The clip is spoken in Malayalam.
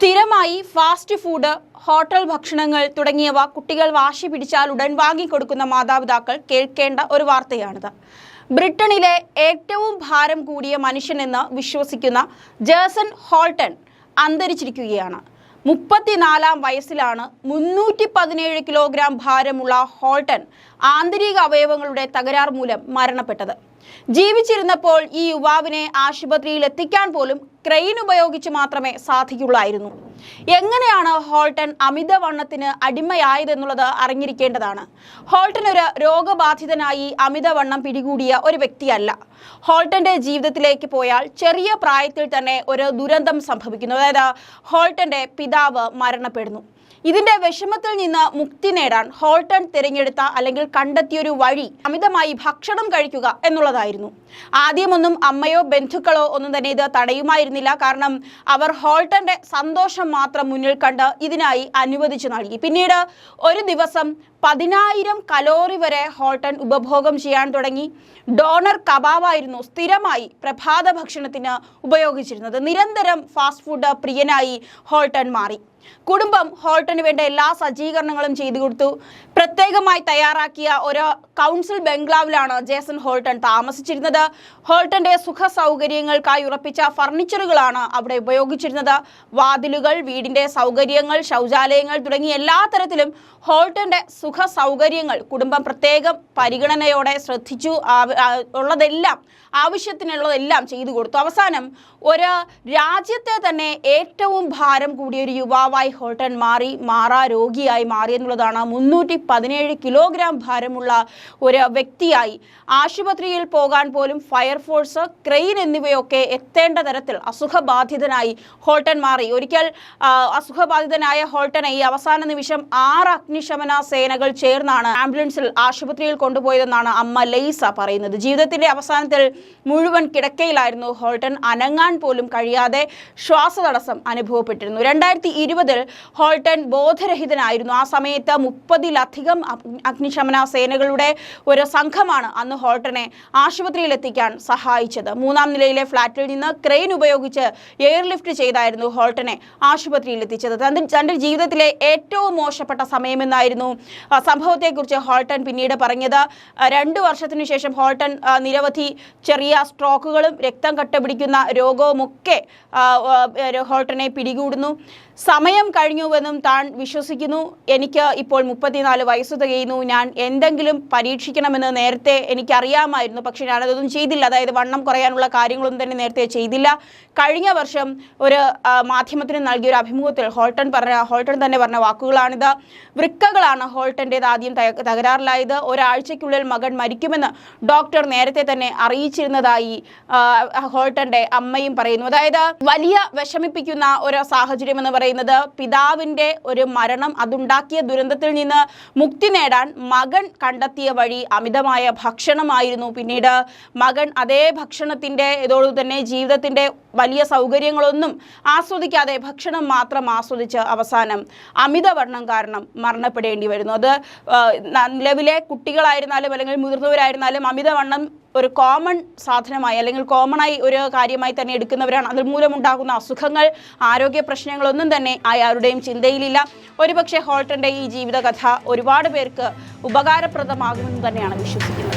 സ്ഥിരമായി ഫാസ്റ്റ് ഫുഡ് ഹോട്ടൽ ഭക്ഷണങ്ങൾ തുടങ്ങിയവ കുട്ടികൾ വാശി പിടിച്ചാൽ ഉടൻ വാങ്ങിക്കൊടുക്കുന്ന മാതാപിതാക്കൾ കേൾക്കേണ്ട ഒരു വാർത്തയാണിത്. ബ്രിട്ടനിലെ ഏറ്റവും ഭാരം കൂടിയ മനുഷ്യനെന്ന് വിശ്വസിക്കുന്ന ജേസൺ ഹോൾട്ടൺ അന്തരിച്ചിരിക്കുകയാണ്. മുപ്പത്തിനാലാം വയസ്സിലാണ് മുന്നൂറ്റി പതിനേഴ് കിലോഗ്രാം ഭാരമുള്ള ഹോൾട്ടൺ ആന്തരിക അവയവങ്ങളുടെ തകരാർ മൂലം മരണപ്പെട്ടത്. ജീവിച്ചിരുന്നപ്പോൾ ഈ യുവാവിനെ ആശുപത്രിയിൽ എത്തിക്കാൻ പോലും ക്രെയിൻ ഉപയോഗിച്ച് മാത്രമേ സാധിക്കുള്ളായിരുന്നു എങ്ങനെയാണ് ഹോൾട്ടൺ അമിതവണ്ണത്തിന് അടിമയായതെന്നുള്ളത് അറിഞ്ഞിരിക്കേണ്ടതാണ്. ഹോൾട്ടൺ ഒരു രോഗബാധിതനായി അമിതവണ്ണം പിടികൂടിയ ഒരു വ്യക്തിയല്ല. ഹോൾട്ടന്റെ ജീവിതത്തിലേക്ക് പോയാൽ ചെറിയ പ്രായത്തിൽ തന്നെ ഒരു ദുരന്തം സംഭവിക്കുന്നു. അതായത് ഹോൾട്ടന്റെ പിതാവ് മരണപ്പെടുന്നു. ഇതിന്റെ വിഷമത്തിൽ നിന്ന് മുക്തി നേടാൻ ഹോൾട്ടൺ തിരഞ്ഞെടുത്ത അല്ലെങ്കിൽ കണ്ടെത്തിയൊരു വഴി അമിതമായി ഭക്ഷണം കഴിക്കുക എന്നുള്ളതായിരുന്നു. ആദ്യമൊന്നും അമ്മയോ ബന്ധുക്കളോ ഒന്നും തന്നെ ഇത് തടയുമായിരുന്നില്ല. കാരണം അവർ ഹോൾട്ടന്റെ സന്തോഷം മാത്രം മുന്നിൽ കണ്ട് ഇതിനായി അനുവദിച്ചു നൽകി. പിന്നീട് ഒരു ദിവസം പതിനായിരം കലോറി വരെ ഹോൾട്ടൺ ഉപഭോഗം ചെയ്യാൻ തുടങ്ങി. ഡോണർ കബാബായിരുന്നു സ്ഥിരമായി പ്രഭാത ഭക്ഷണത്തിന് ഉപയോഗിച്ചിരുന്നത്. നിരന്തരം ഫാസ്റ്റ് ഫുഡ് പ്രിയനായി ഹോൾട്ടൺ മാറി. കുടുംബം ഹോൾട്ടന് വേണ്ട എല്ലാ സജ്ജീകരണങ്ങളും ചെയ്തു കൊടുത്തു. പ്രത്യേകമായി തയ്യാറാക്കിയ ഒരു കൗൺസിൽ ബംഗ്ലാവിലാണ് ജേസൺ ഹോൾട്ടൺ താമസിച്ചിരുന്നത്. ഹോൾട്ടന്റെ സുഖ സൗകര്യങ്ങൾക്കായി ഉറപ്പിച്ച ഫർണിച്ചറുകളാണ് അവിടെ ഉപയോഗിച്ചിരുന്നത്. വാതിലുകൾ വീടിന്റെ സൗകര്യങ്ങൾ ശൗചാലയങ്ങൾ തുടങ്ങി എല്ലാ തരത്തിലും ഹോൾട്ടന്റെ സുഖ സൗകര്യങ്ങൾ കുടുംബം പ്രത്യേകം പരിഗണനയോടെ ശ്രദ്ധിച്ചു. ഉള്ളതെല്ലാം ആവശ്യത്തിനുള്ളതെല്ലാം ചെയ്തു കൊടുത്തു. അവസാനം ഒരു രാജ്യത്തെ തന്നെ ഏറ്റവും ഭാരം കൂടിയ ഒരു യുവാവായി ഹോൾട്ടൺ മാറി മാറാ രോഗിയായി മാറി എന്നുള്ളതാണ് മുന്നൂറ്റി പതിനേഴ് കിലോഗ്രാം ഭാരമുള്ള ഒരു വ്യക്തിയായി ആശുപത്രിയിൽ പോകാൻ പോലും ഫയർഫോഴ്സ് ക്രെയിൻ എന്നിവയൊക്കെ എത്തേണ്ട തരത്തിൽ അസുഖബാധിതനായി ഹോൾട്ടൻ മാറി. ഒരിക്കൽ അസുഖബാധിതനായ ഹോൾട്ടനെ ഈ അവസാന നിമിഷം ആറ് അഗ്നിശമന സേനകൾ ചേർന്നാണ് ആംബുലൻസിൽ ആശുപത്രിയിൽ കൊണ്ടുപോയതെന്നാണ് അമ്മ ലൈസ പറയുന്നത്. ജീവിതത്തിന്റെ അവസാനത്തിൽ മുഴുവൻ കിടക്കയിലായിരുന്നു ഹോൾട്ടൻ അനങ്ങാൻ പോലും കഴിയാതെ ശ്വാസതടസ്സം അനുഭവപ്പെട്ടിരുന്നു. രണ്ടായിരത്തി ഇരുപതിൽ ഹോൾട്ടൺ ബോധരഹിതനായിരുന്നു. ആ സമയത്ത് മുപ്പതിലധികം അഗ്നി- അഗ്നിശമന സേനകളുടെ ഒരു സംഘമാണ് അന്ന് ഹോൾട്ടനെ ആശുപത്രിയിൽ എത്തിക്കാൻ സഹായിച്ചത്. മൂന്നാം നിലയിലെ ഫ്ളാറ്റിൽ നിന്ന് ക്രെയിൻ ഉപയോഗിച്ച് എയർലിഫ്റ്റ് ചെയ്തായിരുന്നു ഹോൾട്ടനെ ആശുപത്രിയിൽ എത്തിച്ചത് തന്റെ ജീവിതത്തിലെ ഏറ്റവും മോശപ്പെട്ട സമയമെന്നായിരുന്നു സംഭവത്തെക്കുറിച്ച് ഹോൾട്ടൺ പിന്നീട് പറഞ്ഞത്. രണ്ടു വർഷത്തിനു ശേഷം ഹോൾട്ടൺ നിരവധി ചെറിയ സ്ട്രോക്കുകളും രക്തം കട്ടപിടിക്കുന്ന രോഗവുമൊക്കെ ഹോൾട്ടനെ പിടികൂടുന്നു. സമയം കഴിഞ്ഞുവെന്നും താൻ വിശ്വസിക്കുന്നു. എനിക്ക് ഇപ്പോൾ മുപ്പത്തിനാല് വയസ്സ് തികയുന്നു. ഞാൻ എന്തെങ്കിലും പരീക്ഷിക്കണമെന്ന് നേരത്തെ എനിക്കറിയാമായിരുന്നു. പക്ഷെ ഞാനതൊന്നും ചെയ്തില്ല. അതായത് വണ്ണം കുറയാനുള്ള കാര്യങ്ങളൊന്നും തന്നെ നേരത്തെ ചെയ്തില്ല. കഴിഞ്ഞ വർഷം ഒരു മാധ്യമത്തിന് നൽകിയ ഒരു അഭിമുഖത്തിൽ ഹോൾട്ടൺ പറഞ്ഞ ഹോൾട്ടൺ തന്നെ പറഞ്ഞ വാക്കുകളാണിത്. വൃക്കകളാണ് ഹോൾട്ടന്റേത് ആദ്യം തക- തകരാറിലായത്. ഒരാഴ്ചയ്ക്കുള്ളിൽ മകൻ മരിക്കുമെന്ന് ഡോക്ടർ നേരത്തെ തന്നെ അറിയിച്ചിരുന്നതായി ഹോൾട്ടന്റെ അമ്മയും പറയുന്നു. അതായത് വലിയ വിഷമിപ്പിക്കുന്ന ഒരു സാഹചര്യം എന്ന് പറയുന്നത് പിതാവിന്റെ ഒരു മരണം അതുണ്ടാക്കിയ ദുരന്തത്തിൽ നിന്ന് മുക്തി നേടാൻ മകൻ കണ്ടെത്തിയ വഴി അമിതമായ ഭക്ഷണമായിരുന്നു. പിന്നീട് മകൻ അതേ ഭക്ഷണത്തിന്റെ ഇതോടു തന്നെ ജീവിതത്തിന്റെ വലിയ സൗകര്യങ്ങളൊന്നും ആസ്വദിക്കാതെ ഭക്ഷണം മാത്രം ആസ്വദിച്ച് അവസാനം അമിതവർണം കാരണം മരണപ്പെടേണ്ടി വരുന്നു. അത് നിലവിലെ കുട്ടികളായിരുന്നാലും അല്ലെങ്കിൽ മുതിർന്നവരായിരുന്നാലും അമിതവണ്ണം ഒരു കോമൺ സാധനമായി അല്ലെങ്കിൽ കോമണായി ഒരു കാര്യമായി തന്നെ എടുക്കുന്നവരാണ്. അതിൽ മൂലമുണ്ടാകുന്ന അസുഖങ്ങൾ ആരോഗ്യ പ്രശ്നങ്ങളൊന്നും തന്നെ ആരുടെയും ചിന്തയിലില്ല. ഒരുപക്ഷെ ഹോൾട്ടന്റെ ഈ ജീവിതകഥ ഒരുപാട് പേർക്ക് ഉപകാരപ്രദമാകുമെന്ന് തന്നെയാണ് വിശ്വസിക്കുന്നത്.